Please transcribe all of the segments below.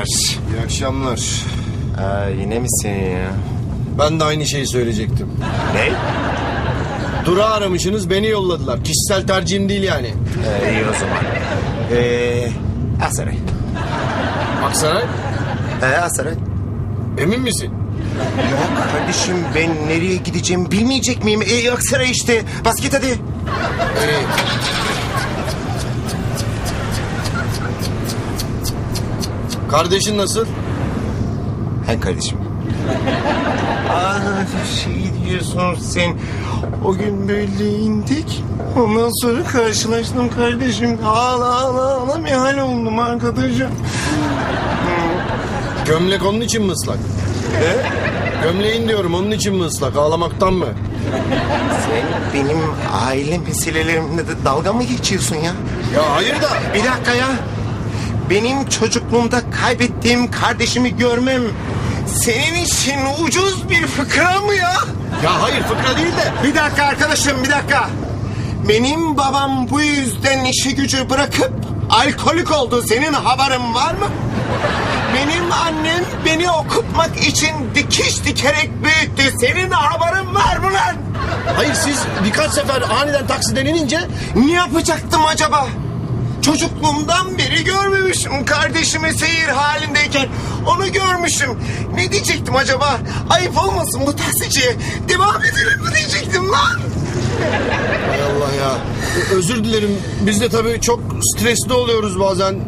akşamlar. İyi akşamlar. Aa, yine mi senin ya? Ben de aynı şeyi söyleyecektim. Ne? Durağı aramışsınız beni yolladılar. Kişisel tercihim değil yani. Ee, iyi o zaman. Ee, Aksaray. Aksaray Ee, Aksaray. emin misin? Yok kardeşim ben nereye gideceğimi bilmeyecek miyim? Ee, Aksaray işte. Bas git hadi. Ee, kardeşin nasıl? Hay kardeşim. Aa, şey diyorsun sen. O gün böyle indik. Ondan sonra karşılaştım kardeşim. Ağla ağla ağla mehal oldum arkadaşım. Gömlek onun için mi ıslak? Gömleğin diyorum onun için mi ıslak? Ağlamaktan mı? Sen benim aile meselelerimle de dalga mı geçiyorsun ya? Ya hayır da. Bir dakika ya. Benim çocukluğumda kaybettiğim kardeşimi görmem senin için ucuz bir fıkra mı ya? Ya hayır fıkra değil de. Bir dakika arkadaşım bir dakika. Benim babam bu yüzden işi gücü bırakıp alkolik oldu. Senin haberin var mı? Benim annem beni okutmak için dikiş dikerek büyüttü. Senin haberin var mı lan? Hayır siz birkaç sefer aniden taksiden inince Ne yapacaktım acaba? Çocukluğumdan beri görmemişim kardeşimi seyir halindeyken. Onu görmüşüm. Ne diyecektim acaba? Ayıp olmasın bu taksiciye. Devam edelim mi diyecektim lan? Hay Allah ya. Özür dilerim. Biz de tabii çok stresli oluyoruz bazen.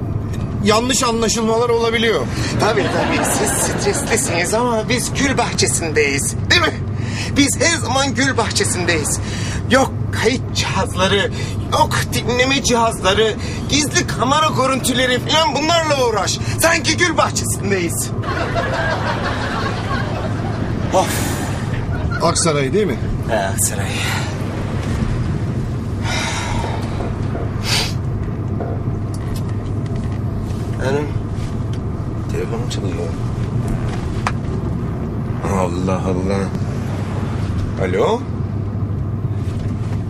Yanlış anlaşılmalar olabiliyor. Tabii tabii siz streslisiniz ama biz gül bahçesindeyiz. Değil mi? Biz her zaman gül bahçesindeyiz. Yok kayıt cihazları, yok dinleme cihazları, gizli kamera görüntüleri falan bunlarla uğraş. Sanki gül bahçesindeyiz. of. Aksaray değil mi? Aksaray. Hanım, telefonum çalıyor. Allah Allah. Alo?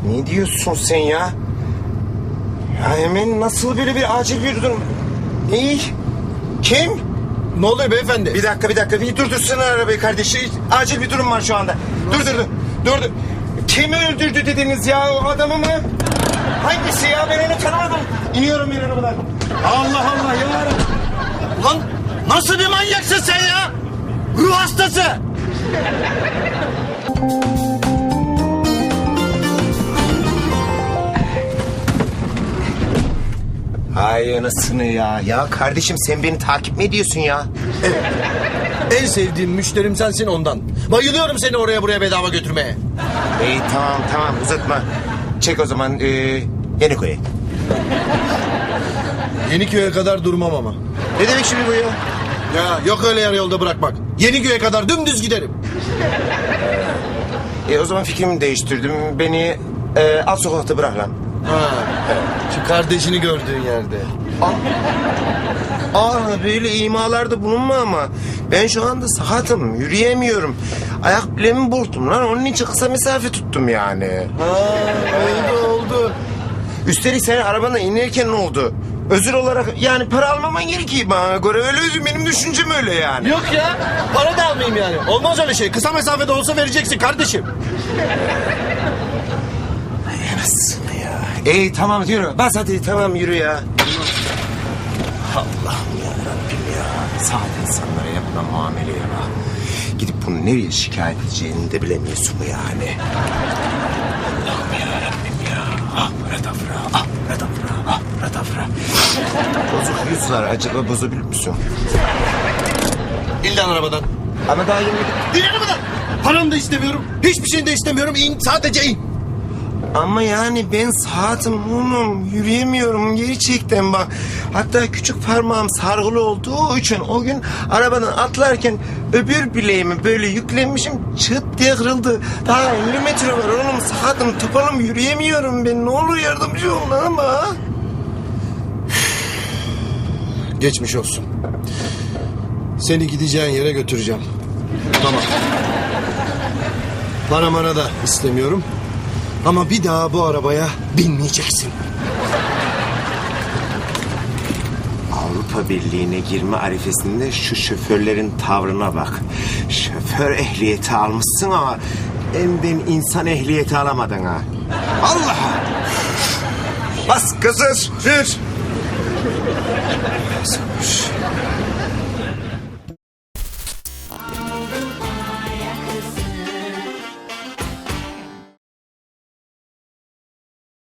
Ne diyorsun sen ya? Ya nasıl böyle bir acil bir durum? İyi. Kim? Ne oluyor beyefendi? Bir dakika bir dakika bir durdursana arabayı kardeşi. Acil bir durum var şu anda. Dur dur dur. Dur dur. Kimi öldürdü dediniz ya o adamı mı? Hangisi ya ben onu tanımadım. İniyorum ben arabadan. Allah Allah ya. Ulan nasıl bir manyaksın sen ya? Ruh hastası. Hay anasını ya. Ya kardeşim sen beni takip mi ediyorsun ya? En sevdiğim müşterim sensin ondan. Bayılıyorum seni oraya buraya bedava götürmeye. İyi tamam tamam uzatma. Çek o zaman ee, yeni koy. Yeniköy'e kadar durmam ama. Ne demek şimdi bu ya? Ya yok öyle yarı yolda bırakmak. Yeniköy'e kadar dümdüz giderim. E, o zaman fikrimi değiştirdim. Beni ee, alt sokakta bırak lan. Ha. Şu kardeşini gördüğün yerde. Aa böyle imalarda bulunma ama. Ben şu anda sakatım, yürüyemiyorum. Ayak bileğimi burktum lan. Onun için kısa mesafe tuttum yani. Ha, oldu oldu. Üstelik senin arabana inerken ne oldu? Özür olarak yani para almaman gerekiyor bana göre. Öyle benim düşüncem öyle yani. Yok ya. Para da almayayım yani. Olmaz öyle şey. Kısa mesafede olsa vereceksin kardeşim. Ya. İyi tamam yürü. Bas hadi tamam yürü ya. Allah'ım ya Rabbim ya. Sağ insanlara yapılan muameleye bak. Gidip bunu nereye şikayet edeceğini de bilemiyorsun mu yani? Allah'ım ya Rabbim ya. Ah Murat Afra, ah Murat Afra, ah Murat Afra. Bozuk yüz var. Acaba bozabilir misin? İn lan arabadan. Ama daha yeni... İn arabadan. Paranı da istemiyorum. Hiçbir şeyini de istemiyorum. İn sadece in. Ama yani ben saatim oğlum yürüyemiyorum gerçekten bak. Hatta küçük parmağım sargılı olduğu için o gün arabadan atlarken öbür bileğimi böyle yüklenmişim çıt diye kırıldı. Daha 50 metre var oğlum saatim topalım yürüyemiyorum ben ne olur yardımcı ol lan ama. Geçmiş olsun. Seni gideceğin yere götüreceğim. Tamam. Para mara da istemiyorum. Ama bir daha bu arabaya binmeyeceksin. Avrupa Birliği'ne girme arifesinde şu şoförlerin tavrına bak. Şoför ehliyeti almışsın ama elden insan ehliyeti alamadın ha. Allah! Bas kızır, sür.